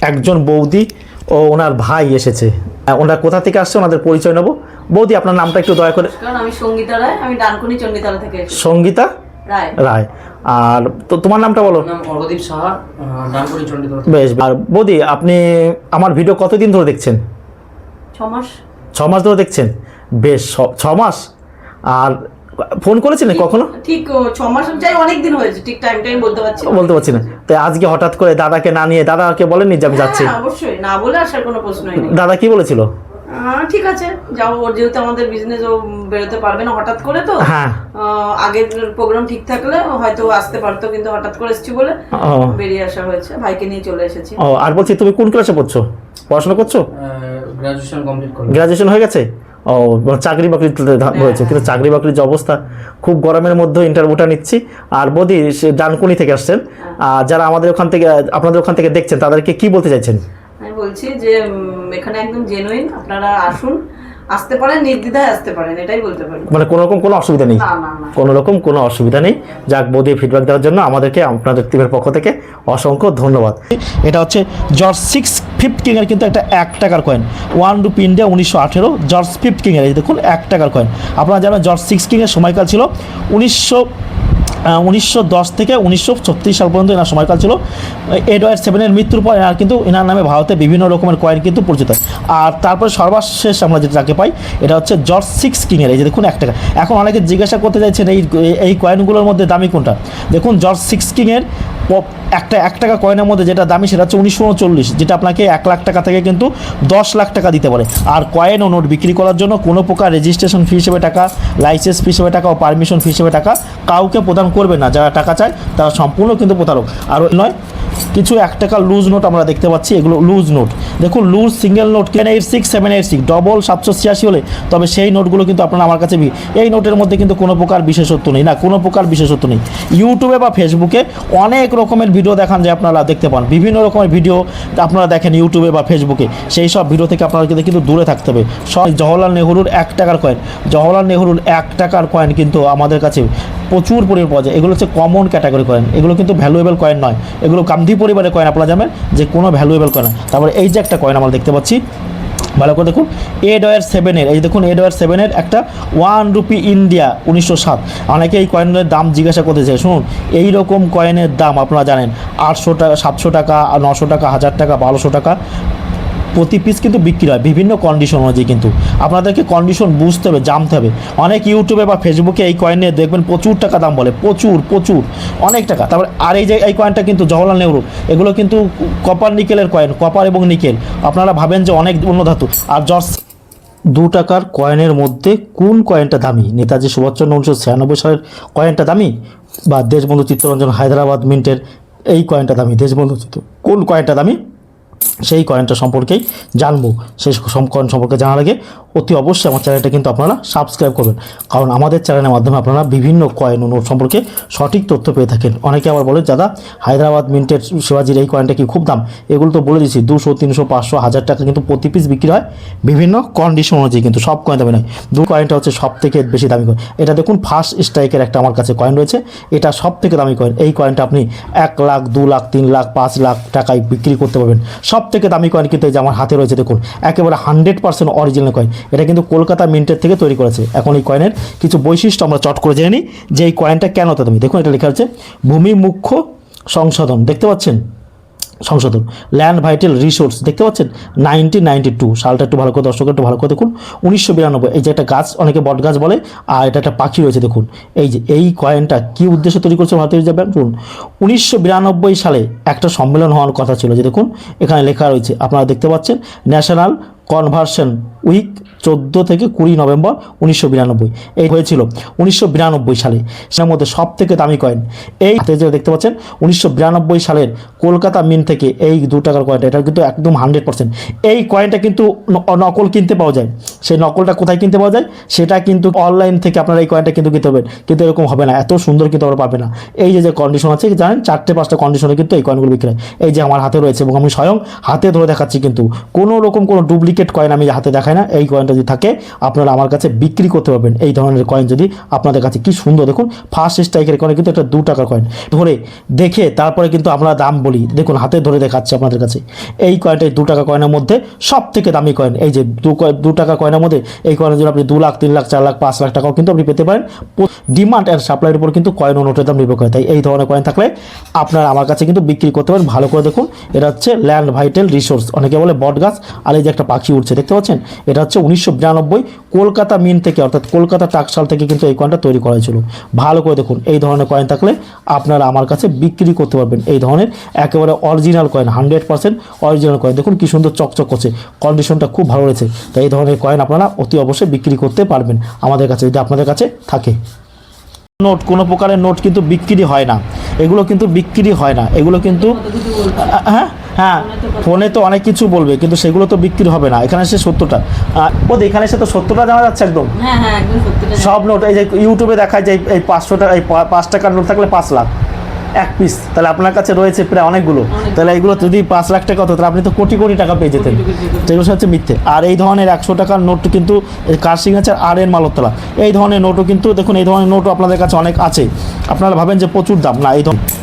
একজন বৌদি ও ওনার ভাই এসেছে। ওনারা কোথা থেকে আসছে ওনাদের পরিচয় নেব? বৌদি আপনার নামটা একটু দয়া করে আমি সঙ্গীতা রায় আমি ডানকুনি চণ্ডীতলা থেকে সঙ্গীতা? রায়। রায়। আর তো তোমার নামটা বলো। অর্ঘদীপ সাহা ডানপুরি চণ্ডীতলা বেশ আর বৌদি আপনি আমার ভিডিও কতদিন ধরে দেখছেন? ছ মাস ছ মাস ধরে দেখছেন? বেশ ছ- ছ মাস আর ফোন করেছিলেন কখনো? ঠিক ছ মাস চাই অনেক দিন হয়েছে ঠিক টাইম টাইম বলতে পারছি বলতে পারছি না। তাই আজকে হঠাৎ করে দাদাকে না নিয়ে দাদাকে বলেননি যে আমি যাচ্ছি? হ্যাঁ, অবশ্যই না বলে আসার কোনো প্রশ্নই নেই। দাদা কি বলেছিল? ঠিক আছে যাও ওর যেহেতু আমাদের বিজনেস ও বেরোতে পারবে না হঠাৎ করে তো। হ্যাঁ। আগের প্রোগ্রাম ঠিক থাকলে হয়তো আসতে পারতো কিন্তু হঠাৎ করে এসেছি বলে বেরিয়ে আসা হয়েছে ভাইকে নিয়ে চলে এসেছি। ও আর বলছি তুমি কোন ক্লাসে পড়ছো? পড়াশোনা করছ? গ্রাজুয়েশন কমপ্লিট করলাম। গ্রাজুয়েশন হয়ে গেছে? ও চাকরি বাকরিতে ধা- হয়েছে। কিন্তু চাকরি বাকরির যে অবস্থা খুব গরমের মধ্যে ইন্টারভিউটা নিচ্ছি। আর বদি সে ডানকুনি থেকে আসছেন। আর যারা আমাদের ওখান থেকে আপনাদের ওখান থেকে দেখছেন তাদেরকে কি বলতে চাইছেন? আমি বলছি যে এখানে একদম জেনুইন আপনারা আসুন। আসতে পারেন নির্দ্বিধায় আসতে পারেন এটাই বলতে পারি। মানে কোনো রকম কোনো অসুবিধা নেই। কোনো রকম কোনো অসুবিধা নেই। যাক বৌদি ফিডব্যাক দেওয়ার জন্য আমাদেরকে আপনাদের টিমের পক্ষ থেকে অসংখ্য ধন্যবাদ। এটা হচ্ছে জর্জ সিক্স ফিফথ কিংয়ের কিন্তু একটা এক টাকার কয়েন ওয়ান রুপি ইন্ডিয়া উনিশশো আঠেরো জর্জ ফিফথ কিংয়ের দেখুন এক টাকার কয়েন আপনারা জানেন জর্জ সিক্স কিংয়ের সময়কাল ছিল উনিশশো উনিশশো দশ থেকে উনিশশো ছত্রিশ সাল পর্যন্ত এনার সময়কাল ছিল। এডওয়ার্ড সেভেনের মৃত্যুর পর এনার কিন্তু, এনার নামে ভারতে বিভিন্ন রকমের কয়েন কিন্তু পরিচিত আর তারপরে সর্বশেষ আমরা যেটা যাকে পাই, এটা হচ্ছে জর্জ সিক্স কিংয়ের এই যে দেখুন এক টাকা। এখন অনেকে জিজ্ঞাসা করতে চাইছেন, এই এই কয়েনগুলোর মধ্যে দামি কোনটা? দেখুন জর্জ সিক্স কিংয়ের একটা, এক টাকা কয়েনের মধ্যে যেটা দামি সেটা হচ্ছে উনিশশো উনচল্লিশ, যেটা আপনাকে এক লাখ টাকা থেকে কিন্তু দশ লাখ টাকা দিতে পারে। আর কয়েন ও নোট বিক্রি করার জন্য কোনো প্রকার রেজিস্ট্রেশন ফি হিসেবে টাকা লাইসেন্স ফি হিসেবে টাকা, ও পারমিশন ফি হিসেবে টাকা কাউকে প্রদান করবে না। যারা টাকা চায়, তারা সম্পূর্ণ কিন্তু প্রতারক। আর নয় কিছু এক টাকা লুজ নোট আমরা দেখতে পাচ্ছি, এগুলো লুজ নোট দেখুন লুজ সিঙ্গেল নোট কেন eight six seven eight six double সাতশো ছিয়াশি হলে, তবে সেই নোটগুলো কিন্তু আপনারা আমার কাছে এই নোটের মধ্যে কিন্তু কোনো প্রকার বিশেষত্ব নেই। না, কোনো প্রকার বিশেষত্ব নেই। ইউটিউবে বা ফেসবুকে অনেক রকমের ভিডিও দেখান যে আপনারা দেখতে পান। বিভিন্ন রকমের ভিডিও আপনারা দেখেন ইউটিউবে বা ফেসবুকে সেই সব ভিডিও থেকে আপনাদেরকে কিন্তু দূরে থাকতে হবে। সব জওহরলাল নেহরুর এক টাকার কয়েন জওহরলাল নেহরুর এক টাকার কয়েন কিন্তু আমাদের কাছে প্রচুর পরিমাণ পাওয়া যায়। এগুলো হচ্ছে কমন ক্যাটাগরি কয়েন এগুলো কিন্তু ভ্যালুয়েবল কয়েন নয়। এগুলো গান্ধী পরিবারের কয়েন আপনারা জানেন যে কোনো ভ্যালুয়েবল কয়েন তারপরে এই যে একটা কয়েন আমরা দেখতে পাচ্ছি, ভালো করে দেখুন এ ডয়ার সেভেনের এই দেখুন এ ডয়ার সেভেনের একটা ওয়ান রুপি ইন্ডিয়া উনিশশো সাত। অনেকে এই কয়েনের দাম জিজ্ঞাসা করতে চাই শুনুন এই রকম কয়েনের দাম আপনারা জানেন, আটশো টাকা, সাতশো টাকা, নশো টাকা, হাজার টাকা, বারোশো টাকা। প্রতি পিস কিন্তু বিক্রি হয়, বিভিন্ন কন্ডিশন অনুযায়ী কিন্তু। আপনাদেরকে কন্ডিশন বুঝতে হবে, জানতে হবে। অনেক ইউটিউবে বা ফেসবুকে এই কয়েন নিয়ে দেখবেন প্রচুর টাকা দাম বলে, প্রচুর প্রচুর, অনেক টাকা। তারপর আর এই যে এই কয়েনটা কিন্তু জওহরলাল নেহরু, এগুলো কিন্তু কপার নিকেলের কয়েন কপার এবং নিকেল আপনারা ভাবেন যে অনেক অন্য ধাতু। আর জর্জ দু টাকার কয়েনের মধ্যে কোন কয়েনটা দামি? নেতাজি সুভাষচন্দ্র উনিশশো ছিয়ানব্বই সালের কয়েনটা দামি? বা দেশবন্ধু চিত্তরঞ্জন হায়দ্রাবাদ মিন্টের এই কয়েনটা দামি? দেশবন্ধু চিত্র কোন কয়েনটা দামি? সেই কয়েনটা সম্পর্কেই জানব। সেই কয়েন সম্পর্কে জানার আগে অতি অবশ্যই আমার চ্যানেলটা কিন্তু আপনারা সাবস্ক্রাইব করবেন। কারণ আমাদের চ্যানেলের মাধ্যমে আপনারা বিভিন্ন কয়েন ও নোট সম্পর্কে সঠিক তথ্য পেয়ে থাকেন। অনেকে আবার বলে, দাদা, হায়দ্রাবাদ মিন্টের শিবাজির এই কয়েনটা কি খুব দাম? এগুলো তো বলে দিচ্ছি দুশো, তিনশো, পাঁচশো, হাজার টাকা কিন্তু প্রতি পিস বিক্রি হয়। বিভিন্ন কন্ডিশন অনুযায়ী কিন্তু সব কয়েন দামি নয়। দু কয়েনটা হচ্ছে সব থেকে বেশি দামি কয়েন এটা দেখুন ফার্স্ট স্ট্রাইকের একটা আমার কাছে কয়েন রয়েছে। এটা সব থেকে দামি কয়েন এই কয়েনটা আপনি এক লাখ, দু লাখ, তিন লাখ, পাঁচ লাখ টাকায় বিক্রি করতে পারবেন। সব থেকে দামি কয়েন কিন্তু এই যে আমার হাতে রয়েছে দেখুন, একেবারে হান্ড্রেড পার্সেন্ট অরিজিনাল কয়েন এটা কিন্তু কলকাতা মিন্টের থেকে তৈরি করেছে। এখন এই কয়েনের কিছু বৈশিষ্ট্য আমরা চট করে জেনে নিই যে এই কয়েনটা কেন দামি। দেখুন, এটা লেখা আছে ভূমি মুখ্য সংশোধন। দেখতে পাচ্ছেন? সংশোধন। ল্যান্ড ভাইটাল রিসোর্স দেখতে পাচ্ছেন? নাইনটিন নাইনটি টু সালটা একটু ভালো করে দর্শক, একটু ভালো করে দেখুন। উনিশশো বিরানব্বই, এই যে একটা গাছ, অনেকে বট গাছ বলে, আর এটা একটা পাখি রয়েছে, দেখুন। এই যে, এই কয়েনটা কি উদ্দেশ্যে তৈরি করছে ভারতীয় রিজার্ভ ব্যাংক শুনুন উনিশশো বিরানব্বই সালে একটা সম্মেলন হওয়ার কথা ছিল, যে দেখুন, এখানে লেখা রয়েছে, আপনারা দেখতে পাচ্ছেন ন্যাশনাল কনভার্সন উইক চোদ্দ থেকে কুড়ি নভেম্বর উনিশশো বিরানব্বই। এই হয়েছিল উনিশশো বিরানব্বই সালে। সেটার মধ্যে সব থেকে দামি কয়েন। এই হাতে যে দেখতে পাচ্ছেন, উনিশশো বিরানব্বই সালের কলকাতা মিন থেকে এই দু টাকার কয়েনটা এটা কিন্তু একদম হান্ড্রেড পার্সেন্ট। এই কয়েনটা কিন্তু নকল কিনতে পাওয়া যায়। সেই নকলটা কোথায় কিনতে পাওয়া যায়, সেটা কিন্তু অনলাইন থেকে আপনারা এই কয়েনটা কিন্তু কিনতে পারবেন। কিন্তু এরকম হবে না, এত সুন্দর কিন্তু আমরা পাবে না। এই যে যে কন্ডিশন আছে, জানেন, চারটে পাঁচটা কন্ডিশনে কিন্তু এই কয়েনগুলো বিক্রি এই যে আমার হাতে রয়েছে এবং আমি স্বয়ং হাতে ধরে দেখাচ্ছি কিন্তু। কোনো রকম কোনো ডুপ্লিকেট কয়েন আমি হাতে দেখাই না, এই কয়েনটা যদি থাকে, আপনারা আমার কাছে বিক্রি করতে পারবেন। এই ধরনের কয়েন যদি আপনাদের কাছে কি সুন্দর, দেখুন ফার্স্ট স্ট্রাইকের কয়েন কিন্তু একটা দু টাকার কয়েন ধরে দেখে তারপরে কিন্তু আমরা দাম বলি। দেখুন, হাতে ধরে দেখাচ্ছি আপনাদের কাছে। এই কয়েনটা এই দু টাকা কয়েনের মধ্যে সব থেকে দামি কয়েন এই যে দু দু টাকা কয়েনের মধ্যে এই কয়েনের জন্য আপনি দু লাখ, তিন লাখ, চার লাখ, পাঁচ লাখ টাকাও কিন্তু আপনি পেতে পারেন। ডিমান্ড অ্যান্ড সাপ্লাইয়ের উপর কিন্তু কয়েন ও নোটের দাম নির্ভর করে। তাই এই ধরনের কয়েন থাকলে আপনারা আমার কাছে কিন্তু বিক্রি করতে পারেন। ভালো করে দেখুন, এটা হচ্ছে ল্যান্ড ভাইটেল রিসোর্স অনেকে বলে বট গাছ আর এই যে একটা পাখি উঠছে দেখতে পাচ্ছেন? এটা হচ্ছে উনিশশো বিরানব্বই কলকাতা মিন থেকে, অর্থাৎ কলকাতা টাকশাল থেকে কিন্তু এই কয়েনটা তৈরি করা হয়েছিল। ভালো করে দেখুন, এই ধরনের কয়েন থাকলে আপনারা আমার কাছে বিক্রি করতে পারবেন। এই ধরনের একেবারে original coin hundred percent original coin দেখুন কি সুন্দর চকচক করছে কন্ডিশনটা খুব ভালো রয়েছে। তাই এই ধরনের কয়েন আপনারা অতি অবশ্যই বিক্রি করতে পারবেন আমাদের কাছে, যদি আপনাদের কাছে থাকে। নোট, কোনো প্রকারের নোট কিন্তু বিক্রি হয় না। এগুলো কিন্তু বিক্রি হয় না। এগুলো কিন্তু হ্যাঁ? হ্যাঁ ফোনে তো অনেক কিছু বলবে কিন্তু সেগুলো তো বিক্রি হবে না। এখানে সে সত্যটা। ও এখানে সে তো সত্যটা জানা যাচ্ছে একদম। হ্যাঁ হ্যাঁ সব নোট এই যে ইউটিউবে দেখায় যে এই- পাঁচশো টাকা এই পাঁচ টাকার নোট থাকলে পাঁচ লাখ। এক পিস তাহলে আপনার কাছে রয়েছে প্রায় অনেকগুলো। তাহলে এইগুলো যদি পাঁচ লাখ টাকা হতো তাহলে আপনি তো কোটি কোটি টাকা পেয়ে যেতেন। সেগুলো হচ্ছে মিথ্যে। আর এই ধরনের একশো টাকার নোট কিন্তু কার সিগনেচার আর এন মালতলা। এই ধরনের নোটও কিন্তু দেখুন এই ধরনের নোটও আপনাদের কাছে অনেক আছে। আপনারা ভাবেন যে প্রচুর দাম। না এই ধরনের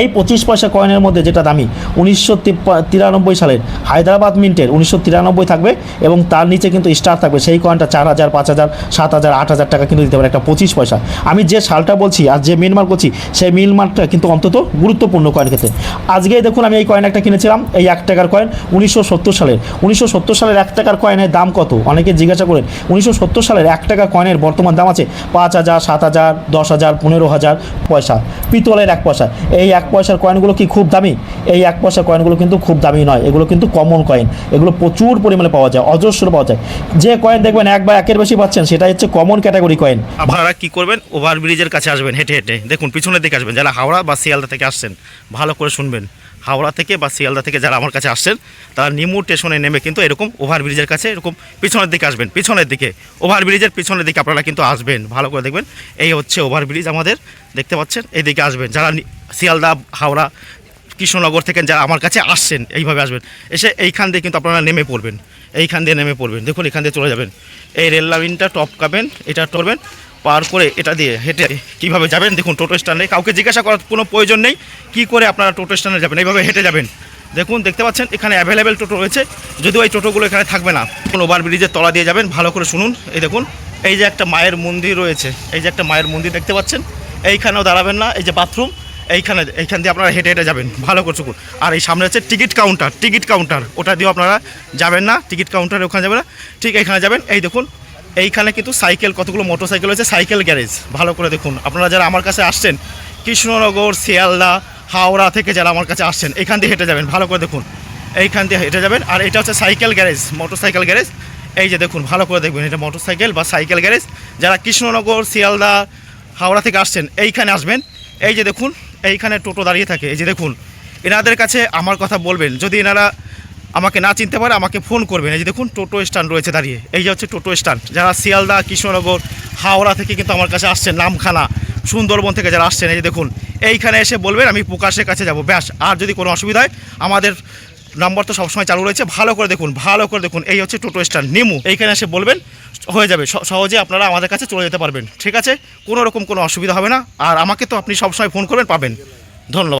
এই পঁচিশ পয়সা কয়েনের মধ্যে যেটা দামি, উনিশশো তিরানব্বই সালের হায়দ্রাবাদ মিন্টের উনিশশো তিরানব্বই থাকবে এবং তার নিচে কিন্তু স্টার থাকবে। সেই কয়েনটা চার হাজার, পাঁচ হাজার, সাত হাজার, আট হাজার টাকা কিন্তু দিতে পারে একটা পঁচিশ পয়সা। আমি যে সালটা বলছি আর যে মিল মার্ক করছি, সেই মিল মার্কটা কিন্তু অন্তত গুরুত্বপূর্ণ কয়েন ক্ষেত্রে। আজকেই দেখুন আমি এই কয়েন একটা কিনেছিলাম, এই এক টাকার কয়েন উনিশশো সত্তর সালের। উনিশশো সত্তর সালের এক টাকার কয়েনের দাম কত? অনেকে জিজ্ঞাসা করেন, উনিশশো সত্তর সালের এক টাকা কয়েনের বর্তমান দাম আছে পাঁচ হাজার, সাত হাজার, দশ হাজার, পনেরো হাজার পয়সা। পিতলের এক পয়সা। এই এক পয়সার কয়েনগুলো কি খুব দামি? এই এক পয়সার কয়েনগুলো কিন্তু খুব দামি নয়। এগুলো কিন্তু কমন কয়েন এগুলো প্রচুর পরিমাণে পাওয়া যায়, অজস্র পাওয়া যায়। যে কয়েন দেখবেন এক বা একের বেশি পাচ্ছেন সেটা হচ্ছে কমন ক্যাটাগরি কয়েন আপনারা কি করবেন? ওভার ব্রিজের কাছে আসবেন, হেঁটে হেঁটে। দেখুন, পিছনের দিকে আসবেন। যারা হাওড়া বা শিয়ালদা থেকে আসছেন, ভালো করে শুনবেন। হাওড়া থেকে বা শিয়ালদা থেকে যারা আমার কাছে আসছেন, তারা নিমু স্টেশনে নেমে কিন্তু এরকম ওভার ব্রিজের কাছে এরকম পিছনের দিকে আসবেন, পিছনের দিকে। ওভার ব্রিজের পিছনের দিকে আপনারা কিন্তু আসবেন। ভালো করে দেখবেন। এই হচ্ছে ওভার ব্রিজ আমাদের, দেখতে পাচ্ছেন? এইদিকে আসবেন। যারা শিয়ালদা, হাওড়া, কৃষ্ণনগর থেকে যারা আমার কাছে আসছেন, এইভাবে আসবেন। এসে এইখান দিয়ে কিন্তু আপনারা নেমে পড়বেন। এইখান দিয়ে নেমে পড়বেন। দেখুন, এখান দিয়ে চলে যাবেন। এই রেল লাইনটা টপকাবেন এটা টপবেন পার করে এটা দিয়ে হেঁটে কীভাবে যাবেন? দেখুন, টোটো স্ট্যান্ডে কাউকে জিজ্ঞাসা করার কোনো প্রয়োজন নেই। কী করে আপনারা টোটো স্ট্যান্ডে যাবেন? এইভাবে হেঁটে যাবেন। দেখুন, দেখতে পাচ্ছেন, এখানে অ্যাভেলেবেল টোটো রয়েছে। যদিও এই টোটোগুলো এখানে থাকবে না। কোন ওভার ব্রিজের তলা দিয়ে যাবেন, ভালো করে শুনুন। এই দেখুন, এই যে একটা মায়ের মন্দির রয়েছে। এই যে একটা মায়ের মন্দির দেখতে পাচ্ছেন। এইখানেও দাঁড়াবেন না। এই যে বাথরুম এইখানে, এইখান দিয়ে আপনারা হেঁটে হেঁটে যাবেন। ভালো করে শুকুন আর এই সামনে হচ্ছে টিকিট কাউন্টার টিকিট কাউন্টার। ওটা দিয়েও আপনারা যাবেন না, টিকিট কাউন্টারে ওখানে যাবেন না। ঠিক এইখানে যাবেন। এই দেখুন, এইখানে কিন্তু সাইকেল, কতগুলো মোটর সাইকেল রয়েছে সাইকেল গ্যারেজ। ভালো করে দেখুন। আপনারা যারা আমার কাছে আসছেন, কৃষ্ণনগর, শিয়ালদা, হাওড়া থেকে যারা আমার কাছে আসছেন, এইখান দিয়ে হেঁটে যাবেন। ভালো করে দেখুন। এইখান দিয়ে হেঁটে যাবেন। আর এটা হচ্ছে cycle garage motorcycle garage. এই যে দেখুন, ভালো করে দেখবেন, এটা মোটর সাইকেল বা সাইকেল গ্যারেজ। যারা কৃষ্ণনগর, শিয়ালদা, হাওড়া থেকে আসছেন, এইখানে আসবেন। এই যে দেখুন এইখানে টোটো দাঁড়িয়ে থাকে। এই যে দেখুন, এনাদের কাছে আমার কথা বলবেন। যদি এনারা আমাকে না চিনতে পারে, আমাকে ফোন করবেন। এই যে দেখুন, টোটো স্ট্যান্ড রয়েছে দাঁড়িয়ে। এই যে হচ্ছে টোটো স্ট্যান্ড। যারা শিয়ালদা, কৃষ্ণনগর, হাওড়া থেকে কিন্তু আমার কাছে আসছেন, নামখানা, সুন্দরবন থেকে যারা আসছেন, এই যে দেখুন, এইখানে এসে বলবেন, আমি প্রকাশের কাছে যাব। ব্যাস, আর যদি কোনো অসুবিধা হয়, আমাদের নম্বর তো সবসময় চালু রয়েছে। ভালো করে দেখুন, ভালো করে দেখুন, এই হচ্ছে টোটো স্ট্যান্ড। নিমু, এইখানে এসে বলবেন হয়ে যাবে। সহজে আপনারা আমাদের কাছে চলে যেতে পারবেন। ঠিক আছে? কোনো রকম কোনো অসুবিধা হবে না। আর আমাকে তো আপনি সবসময় ফোন করবেন, পাবেন। ধন্যবাদ।